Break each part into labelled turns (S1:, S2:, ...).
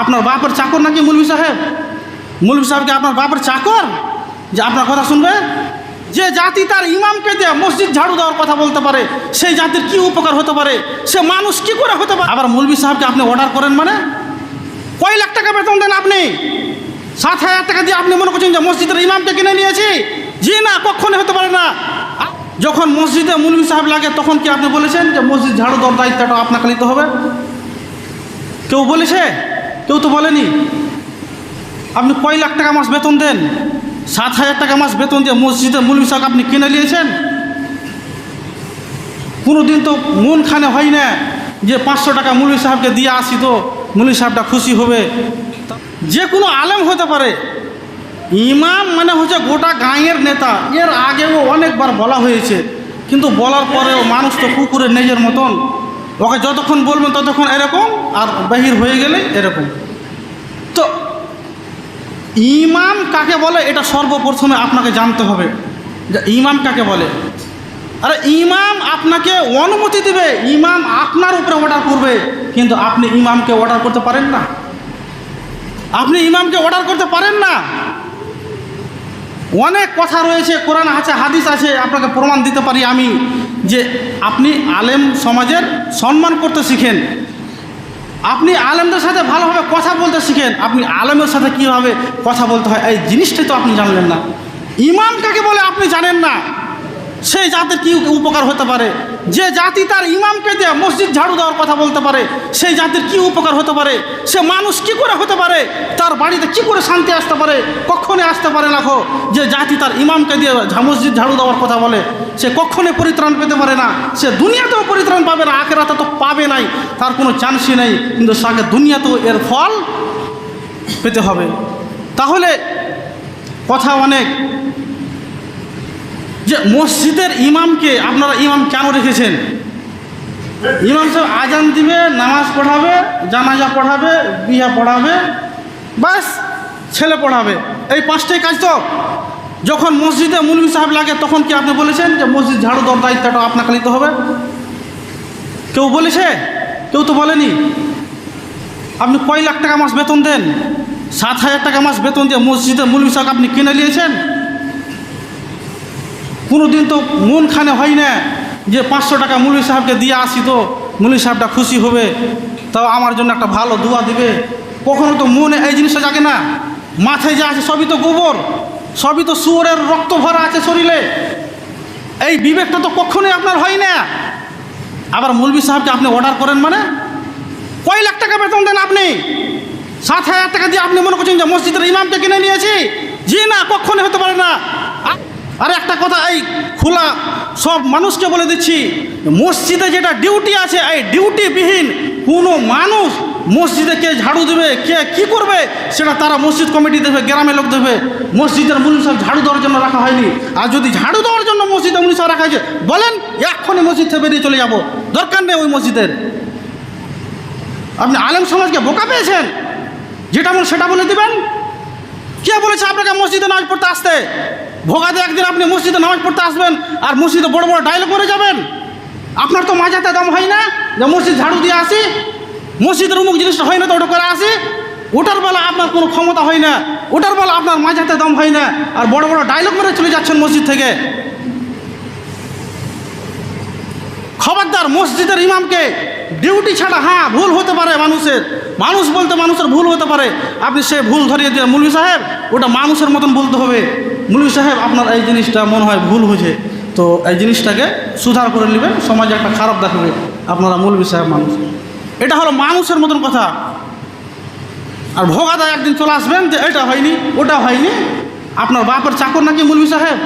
S1: আপনার বাপের চাকর নাকি মুলবি সাহেব? মুলবি সাহেবকে আপনার বাপের চাকর? যে আপনার কথা শুনবে? যে জাতি তার ইমামকে দিয়ে মসজিদ ঝাড়ু দেওয়ার কথা বলতে পারে, সেই জাতির কি উপকার হতে পারে? সে মানুষ কি করে হতে পারে? আবার মুলবি সাহেবকে আপনি অর্ডার করেন মানে? কয় লাখ টাকা বেতন দেন আপনি? সাত হাজার টাকা দিয়ে আপনি মনে করছেন যে মসজিদের ইমামকে কিনে নিয়েছি? জি না কখনই হতে পারে না। যখন মসজিদে মুলবি সাহেব লাগে, তখন কি আপনি বলেছেন যে মসজিদ ঝাড়ু দেওয়ার দায়িত্বটা আপনাকে নিতে হবে? কেউ বলেছে? কেউ তো বলেনি? আপনি কয় লাখ টাকা মাস বেতন দেন? সাত হাজার টাকা মাস বেতন দিয়ে মসজিদে মুলবি সাহেব আপনি কিনে নিয়েছেন? কোনো দিন তো মন খানে হয় না যে পাঁচশো টাকা মুলবি সাহেবকে দিয়ে আসি তো মুলবি সাহেবটা খুশি হবে। যে কোনো আলেম হতে পারে। ইমাম মানে হচ্ছে গোটা গাঁয়ের নেতা। এর আগেও অনেকবার বলা হয়েছে। কিন্তু বলার পরেও মানুষ তো কুকুরের নিজের মতন। ওকে যতক্ষণ বলবেন ততক্ষণ এরকম, আর বাহির হয়ে গেলে এরকম। তো ইমাম কাকে বলে? এটা সর্বপ্রথমে আপনাকে জানতে হবে যে ইমাম কাকে বলে। আরে ইমাম আপনাকে অনুমতি দেবে, ইমাম আপনার উপরে অর্ডার করবে, কিন্তু আপনি ইমামকে অর্ডার করতে পারেন না। আপনি ইমামকে অর্ডার করতে পারেন না। অনেক কথা রয়েছে, কোরআন আছে, হাদিস আছে, আপনাকে প্রমাণ দিতে পারি আমি। যে আপনি আলেম সমাজের সম্মান করতে শিখেন। আপনি আলেমদের সাথে ভালোভাবে কথা বলতে শিখেন। আপনি আলেমের সাথে কীভাবে কথা বলতে হয়, এই জিনিসটাই তো আপনি জানলেন না। ইমাম কাকে বলে আপনি জানেন না। সেই জাতির কী উপকার হতে পারে? যে জাতি তার ইমামকে দিয়ে মসজিদ ঝাড়ু দেওয়ার কথা বলতে পারে, সেই জাতির কী উপকার হতে পারে? সে মানুষ কি করে হতে পারে? তার বাড়িতে কি করে শান্তি আসতে পারে? কখনই আসতে পারে না যে জাতি তার ইমামকে দিয়ে মসজিদ ঝাড়ু দেওয়ার কথা বলে, সে কখনই পরিত্রাণ পেতে পারে না। সে দুনিয়াতেও পরিত্রাণ পাবে না, আখেরাতে তো পাবে নাই। তার কোনো চান্সই নেই। কিন্তু তাকে দুনিয়াতেও এর ফল পেতে হবে। তাহলে কথা অনেক। যে মসজিদের ইমামকে আপনারা ইমাম কেন রেখেছেন? ইমাম সাহেব আজান দিবে, নামাজ পড়াবে, জানাজা পড়াবে, বিয়া পড়াবে, বাস ছেলে পড়াবে। এই পাঁচটাই কাজ তো। যখন মসজিদে মুলবি সাহেব লাগে, তখন কি আপনি বলেছেন যে মসজিদ ঝাড়ু দর দায়িত্বটা আপনাকে নিতে হবে? কেউ বলেছে? কেউ তো বলেনি। আপনি কয় লাখ টাকা মাস বেতন দেন? সাত হাজার টাকা মাস বেতন দিয়ে মসজিদে মুলবি সাহেব আপনি কিনে নিয়েছেন? কোনো দিন তো মন খানে হয় না যে পাঁচশো টাকা মুলি সাহেবকে দিয়ে আসি তো মুলি সাহেবটা খুশি হবে, তাও আমার জন্য একটা ভালো দোয়া দিবে। কখনো তো মনে এই জিনিসটা জাগে না। মাথায় যা আছে সবই তো গোবর, সবই তো শুয়োরের রক্ত ভরা আছে শরীরে। এই বিবেকটা তো কখনোই আপনার হয় না। আবার মুলবি সাহেবকে আপনি অর্ডার করেন মানে? কয় লাখ টাকা বেতন দেন আপনি? সাত হাজার টাকা দিয়ে আপনি মনে করছেন যে মসজিদের ইমামকে কিনে নিয়েছি? জি না, কখনই হতে পারে আর একটা কথা, এই খোলা, সব মানুষকে বলে দিচ্ছি, মসজিদে যেটা ডিউটি আছে, এই ডিউটিবিহীন কোনো মানুষ মসজিদে কে ঝাড়ু দেবে, কে কি করবে, সেটা তারা মসজিদ কমিটি দেবে, গ্রামের লোক দেবে। মসজিদের মুলি সব ঝাড়ু দেওয়ার জন্য রাখা হয়নি। আর যদি ঝাড়ু দেওয়ার জন্য মসজিদে সাহেব রাখা হয়েছে, বলেন, এক্ষুনি মসজিদ থেকে বেরিয়ে চলে যাব। দরকার নেই ওই মসজিদের। আপনি আলেম সমাজকে বোকা পেয়েছেন? যেটা বল, সেটা বলে দিবেন? কে বলেছে আপনাকে মসজিদে নামাজ পড়তে আসতে? ভোগাতে একদিন আপনি মসজিদে নামাজ পড়তে আসবেন আর মসজিদে বড় বড় ডায়লগ করে যাবেন। আপনার তো মাজাতে দম হয় না, যে মসজিদ ঝাড়ু দিয়ে আসি, মসজিদের উমুক জিনিসটা হয় না তো ওটা করে আসি। ওটার বেলা আপনার কোনো ক্ষমতা হয় না, ওটার বেলা আপনার মাজাতে দম হয় না, আর বড় বড় ডায়লগ মেরে চলে যাচ্ছেন মসজিদ থেকে। খবরদার মসজিদের ইমামকে ডিউটি ছাড়া হ্যাঁ ভুল হতে পারে মানুষের। মানুষ বলতে মানুষের ভুল হতে পারে। আপনি সে ভুল ধরিয়ে দিয়ে মুলবি সাহেব, ওটা মানুষের মতন বলতে হবে। মুলবি সাহেব, আপনার এই জিনিসটা মনে হয় ভুল হয়েছে। তো এই জিনিসটাকে সুধার করে নেবেন, সমাজে একটা খারাপ দেখাবে, আপনারা মুলবি সাহেব মানুষ। এটা হলো মানুষের মতন কথা। আর ভোগাদা একদিন চলে আসবেন যে, এটা হয়নি, ওটা হয়নি। আপনার বাপের চাকর নাকি মুলবি সাহেব?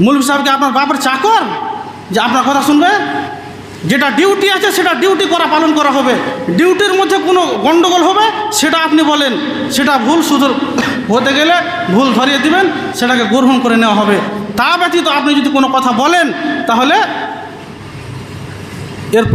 S1: মুলবি সাহেবকে আপনার বাপের চাকর? যে আপনার কথা শুনবে? যেটা ডিউটি আছে, সেটা ডিউটি করা, পালন করা হবে। ডিউটির মধ্যে কোনো গণ্ডগোল হবে, সেটা আপনি বলেন। সেটা ভুল শুধু হতে গেলে ভুল ধরিয়ে দিবেন, সেটাকে গ্রহণ করে নেওয়া হবে। তা ব্যতীত আপনি যদি কোনো কথা বলেন, তাহলে এর